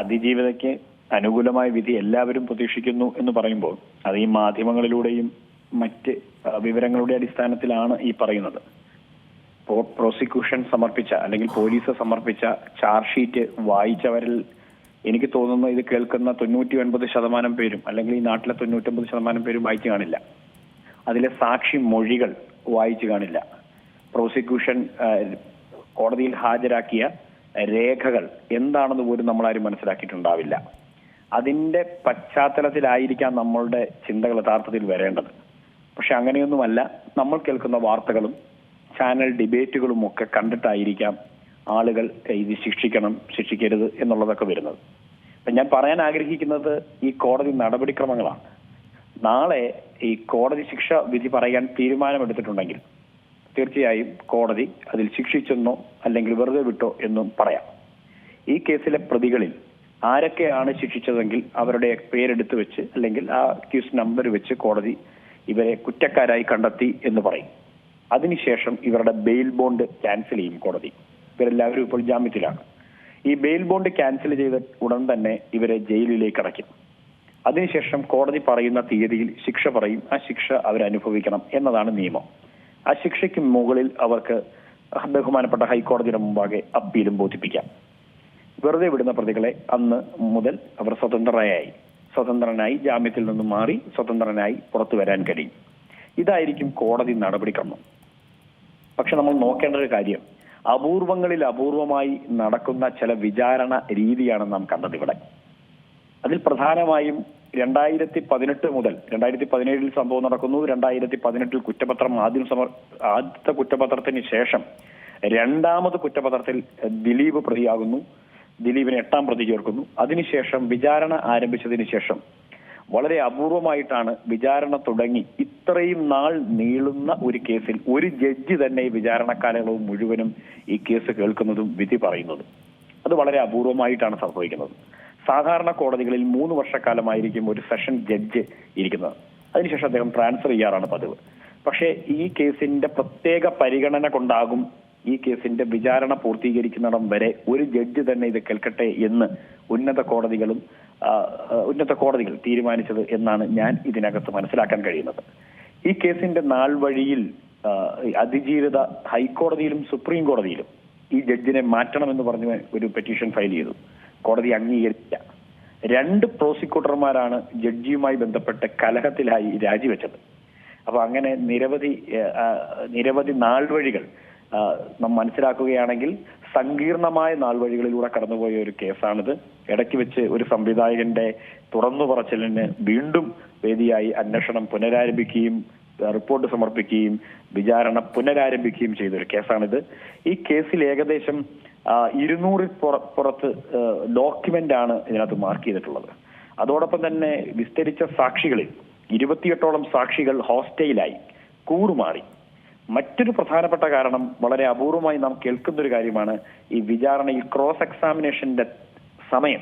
അതിജീവിതയ്ക്ക് അനുകൂലമായ വിധി എല്ലാവരും പ്രതീക്ഷിക്കുന്നു എന്ന് പറയുമ്പോൾ അത് ഈ മാധ്യമങ്ങളിലൂടെയും മറ്റ് വിവരങ്ങളുടെ അടിസ്ഥാനത്തിലാണ് ഈ പറയുന്നത്. പ്രോസിക്യൂഷൻ സമർപ്പിച്ച അല്ലെങ്കിൽ പോലീസ് സമർപ്പിച്ച ചാർജ് ഷീറ്റ് വായിച്ചവരിൽ എനിക്ക് തോന്നുന്നു ഇത് കേൾക്കുന്ന തൊണ്ണൂറ്റി ഒൻപത് ശതമാനം പേരും അല്ലെങ്കിൽ ഈ നാട്ടിലെ തൊണ്ണൂറ്റൊമ്പത് ശതമാനം പേരും വായിച്ചു കാണില്ല. അതിലെ സാക്ഷി മൊഴികൾ വായിച്ചു കാണില്ല. പ്രോസിക്യൂഷൻ കോടതിയിൽ ഹാജരാക്കിയ രേഖകൾ എന്താണെന്ന് പോലും നമ്മളാരും മനസ്സിലാക്കിയിട്ടുണ്ടാവില്ല. അതിന്റെ പശ്ചാത്തലത്തിലായിരിക്കാം നമ്മളുടെ ചിന്തകൾ യഥാർത്ഥത്തിൽ വരേണ്ടത്. പക്ഷെ അങ്ങനെയൊന്നുമല്ല നമ്മൾ കേൾക്കുന്ന വാർത്തകളും ചാനൽ ഡിബേറ്റുകളും ഒക്കെ കണ്ടിട്ടായിരിക്കാം ആളുകൾ ഇത് ശിക്ഷിക്കണം ശിക്ഷിക്കരുത് എന്നുള്ളതൊക്കെ വരുന്നത്. അപ്പൊ ഞാൻ പറയാൻ ആഗ്രഹിക്കുന്നത് ഈ കോടതി നടപടിക്രമങ്ങളാണ്. നാളെ ഈ കോടതി ശിക്ഷ വിധി പറയാൻ തീരുമാനമെടുത്തിട്ടുണ്ടെങ്കിൽ തീർച്ചയായും കോടതി അതിൽ ശിക്ഷിച്ചെന്നോ അല്ലെങ്കിൽ വെറുതെ വിട്ടോ എന്നും പറയാം. ഈ കേസിലെ പ്രതികളിൽ ആരൊക്കെയാണ് ശിക്ഷിച്ചതെങ്കിൽ അവരുടെ പേരെടുത്ത് വെച്ച് അല്ലെങ്കിൽ ആ കേസ് നമ്പർ വെച്ച് കോടതി ഇവരെ കുറ്റക്കാരായി കണ്ടെത്തി എന്ന് പറയും. അതിനുശേഷം ഇവരുടെ ബെയിൽ ബോണ്ട് ക്യാൻസൽ ചെയ്യും കോടതി. ഇവരെല്ലാവരും ഇപ്പോൾ ജാമ്യത്തിലാണ്. ഈ ബെയിൽ ബോണ്ട് ക്യാൻസൽ ചെയ്ത ഉടൻ തന്നെ ഇവരെ ജയിലിലേക്ക് അടയ്ക്കും. അതിനുശേഷം കോടതി പറയുന്ന തീയതിയിൽ ശിക്ഷ പറയും. ആ ശിക്ഷ അവരനുഭവിക്കണം എന്നതാണ് നിയമം. ആ ശിക്ഷയ്ക്ക് മുകളിൽ അവർക്ക് ബഹുമാനപ്പെട്ട ഹൈക്കോടതിയുടെ മുമ്പാകെ അപ്പീലും ബോധിപ്പിക്കാം. വെറുതെ വിടുന്ന പ്രതികളെ അന്ന് മുതൽ അവർ സ്വതന്ത്രരായി. സ്വതന്ത്രനായി ജാമ്യത്തിൽ നിന്ന് മാറി സ്വതന്ത്രനായി പുറത്തു വരാൻ കഴിയും. ഇതായിരിക്കും കോടതി നടപടിക്രമം പക്ഷെ നമ്മൾ നോക്കേണ്ട ഒരു കാര്യം അപൂർവങ്ങളിൽ അപൂർവമായി നടക്കുന്ന ചില വിചാരണ രീതിയാണ് നാം കണ്ടത് ഇവിടെ. അതിൽ പ്രധാനമായും രണ്ടായിരത്തി പതിനെട്ട് മുതൽ രണ്ടായിരത്തി പതിനേഴിൽ സംഭവം നടക്കുന്നു. രണ്ടായിരത്തി പതിനെട്ടിൽ കുറ്റപത്രം ആദ്യം സമർ ആദ്യത്തെ കുറ്റപത്രത്തിന് ശേഷം രണ്ടാമത് കുറ്റപത്രത്തിൽ ദിലീപ് പ്രതിയാകുന്നു. ദിലീപിനെ എട്ടാം പ്രതി ചേർക്കുന്നു അതിനുശേഷം വിചാരണ ആരംഭിച്ചതിന് ശേഷം വളരെ അപൂർവമായിട്ടാണ് വിചാരണ തുടങ്ങി. ഇത്രയും നാൾ നീളുന്ന ഒരു കേസിൽ ഒരു ജഡ്ജി തന്നെ ഈ വിചാരണ മുഴുവനും ഈ കേസ് കേൾക്കുന്നതും വിധി പറയുന്നതും. അത് വളരെ അപൂർവമായിട്ടാണ് സംഭവിക്കുന്നത്. സാധാരണ കോടതികളിൽ മൂന്ന് വർഷക്കാലമായിരിക്കും ഒരു സെഷൻ ജഡ്ജ് ഇരിക്കുന്നത്. അതിനുശേഷം അദ്ദേഹം ട്രാൻസ്ഫർ ചെയ്യാറാണ് പതിവ്. പക്ഷേ ഈ കേസിന്റെ പ്രത്യേക പരിഗണന കൊണ്ടാകും ഈ കേസിന്റെ വിചാരണ പൂർത്തീകരിക്കുന്നിടം വരെ ഒരു ജഡ്ജ് തന്നെ ഇത് കേൾക്കട്ടെ എന്ന് ഉന്നത കോടതികളും ഉന്നത കോടതികൾ തീരുമാനിച്ചത് എന്നാണ് ഞാൻ ഇതിനകത്ത് മനസ്സിലാക്കാൻ കഴിയുന്നത്. ഈ കേസിന്റെ നാൾ വഴിയിൽ അതിജീവിത ഹൈക്കോടതിയിലും സുപ്രീം കോടതിയിലും ഈ ജഡ്ജിനെ മാറ്റണമെന്ന് പറഞ്ഞ് ഒരു പെറ്റീഷൻ ഫയൽ ചെയ്തു. കോടതി അംഗീകരിച്ച രണ്ട് പ്രോസിക്യൂട്ടർമാരാണ് ജഡ്ജിയുമായി ബന്ധപ്പെട്ട് കലഹത്തിലായി രാജിവെച്ചത്. അപ്പൊ അങ്ങനെ നിരവധി നിരവധി നാൾവഴികൾ നാം മനസ്സിലാക്കുകയാണെങ്കിൽ സങ്കീർണമായ നാൾവഴികളിലൂടെ കടന്നുപോയ ഒരു കേസാണിത്. ഇടയ്ക്ക് വെച്ച് ഒരു സംവിധായകന്റെ തുറന്നു പറച്ചിലിന് വീണ്ടും വേദിയായി അന്വേഷണം പുനരാരംഭിക്കുകയും റിപ്പോർട്ട് സമർപ്പിക്കുകയും വിചാരണ പുനരാരംഭിക്കുകയും ചെയ്ത ഒരു കേസാണിത്. ഈ കേസിൽ ഏകദേശം ഇരുന്നൂറിൽ പുറ- പുറത്ത് ഡോക്യുമെന്റ് ആണ് ഇതിനകത്ത് മാർക്ക് ചെയ്തിട്ടുള്ളത്. അതോടൊപ്പം തന്നെ വിസ്തരിച്ച സാക്ഷികളിൽ ഇരുപത്തിയെട്ടോളം സാക്ഷികൾ ഹോസ്റ്റയിലായി കൂറുമാറി. മറ്റൊരു പ്രധാനപ്പെട്ട കാരണം വളരെ അപൂർവമായി നാം കേൾക്കുന്ന ഒരു കാര്യമാണ് ഈ വിചാരണയിൽ ക്രോസ് എക്സാമിനേഷന്റെ സമയം.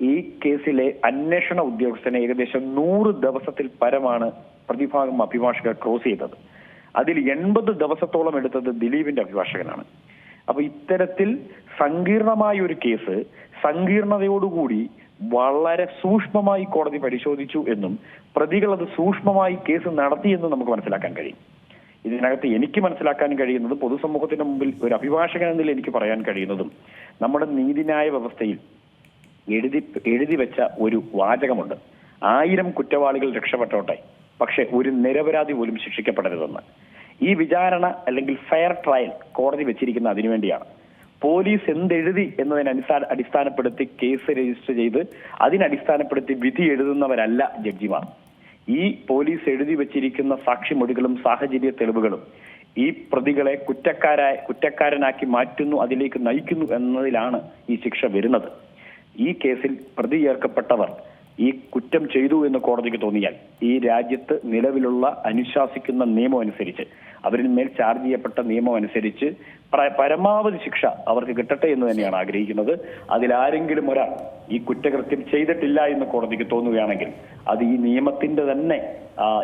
ഈ കേസിലെ അന്വേഷണ ഉദ്യോഗസ്ഥനെ ഏകദേശം നൂറ് ദിവസത്തിൽ പരമാണ് പ്രതിഭാഗം അഭിഭാഷകർ ക്രോസ് ചെയ്തത്. അതിൽ എൺപത് ദിവസത്തോളം എടുത്തത് ദിലീപിന്റെ അഭിഭാഷകനാണ്. അപ്പൊ ഇത്തരത്തിൽ സങ്കീർണമായ ഒരു കേസ് സങ്കീർണതയോടുകൂടി വളരെ സൂക്ഷ്മമായി കോടതി പരിശോധിച്ചു എന്നും പ്രതികൾ അത് സൂക്ഷ്മമായി കേസ് നടത്തിയെന്നും നമുക്ക് മനസ്സിലാക്കാൻ കഴിയും. ഇതിനകത്ത് എനിക്ക് മനസ്സിലാക്കാൻ കഴിയുന്നത് പൊതുസമൂഹത്തിന് മുമ്പിൽ ഒരു അഭിഭാഷകൻ എന്നതിൽ എനിക്ക് പറയാൻ കഴിയുന്നതും നമ്മുടെ നീതിന്യായ വ്യവസ്ഥയിൽ എഴുതി എഴുതി വെച്ച ഒരു വാചകമുണ്ട്. ആയിരം കുറ്റവാളികൾ രക്ഷപ്പെട്ടോട്ടെ പക്ഷെ ഒരു നിരപരാധി പോലും ശിക്ഷിക്കപ്പെടരുതെന്ന്. ഈ വിചാരണ അല്ലെങ്കിൽ ഫെയർ ട്രയൽ കോടതി വെച്ചിരിക്കുന്ന അതിനുവേണ്ടിയാണ് പോലീസ് എന്തെഴുതി എന്നതിനെ അടിസ്ഥാന അടിസ്ഥാനപ്പെടുത്തി കേസ് രജിസ്റ്റർ ചെയ്ത് അതിനടിസ്ഥാനപ്പെടുത്തി വിധി എഴുതുന്നവരല്ല ജഡ്ജിമാർ. ഈ പോലീസ് എഴുതി വെച്ചിരിക്കുന്ന സാക്ഷിമൊഴികളും സാഹചര്യ തെളിവുകളും ഈ പ്രതികളെ കുറ്റക്കാരായ കുറ്റക്കാരനാക്കി മാറ്റുന്നു അതിലേക്ക് നയിക്കുന്നു എന്നതിലാണ് ഈ ശിക്ഷ വരുന്നത്. ഈ കേസിൽ പ്രതി ചേർക്കപ്പെട്ടവർ ഈ കുറ്റം ചെയ്തു എന്ന് കോടതിക്ക് തോന്നിയാൽ ഈ രാജ്യത്ത് നിലവിലുള്ള അനുശാസിക്കുന്ന നിയമം അനുസരിച്ച് അവരിൽ മേൽ ചാർജ് ചെയ്യപ്പെട്ട നിയമം അനുസരിച്ച് പരമാവധി ശിക്ഷ അവർക്ക് കിട്ടട്ടെ എന്ന് തന്നെയാണ് ആഗ്രഹിക്കുന്നത്. അതിലാരെങ്കിലും ഒരാൾ ഈ കുറ്റകൃത്യം ചെയ്തിട്ടില്ല എന്ന് കോടതിക്ക് തോന്നുകയാണെങ്കിൽ അത് ഈ നിയമത്തിന്റെ തന്നെ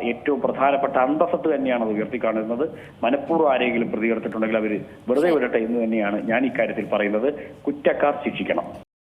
ഏറ്റവും പ്രധാനപ്പെട്ട അന്തസ്സത്ത് തന്നെയാണ് അത് ഉയർത്തിക്കാണുന്നത്. മനഃപൂർവം ആരെങ്കിലും പ്രതികർത്തിട്ടുണ്ടെങ്കിൽ അവർ വെറുതെ വിടട്ടെ എന്ന് തന്നെയാണ് ഞാൻ ഇക്കാര്യത്തിൽ പറയുന്നത്. കുറ്റക്കാർ ശിക്ഷിക്കണം.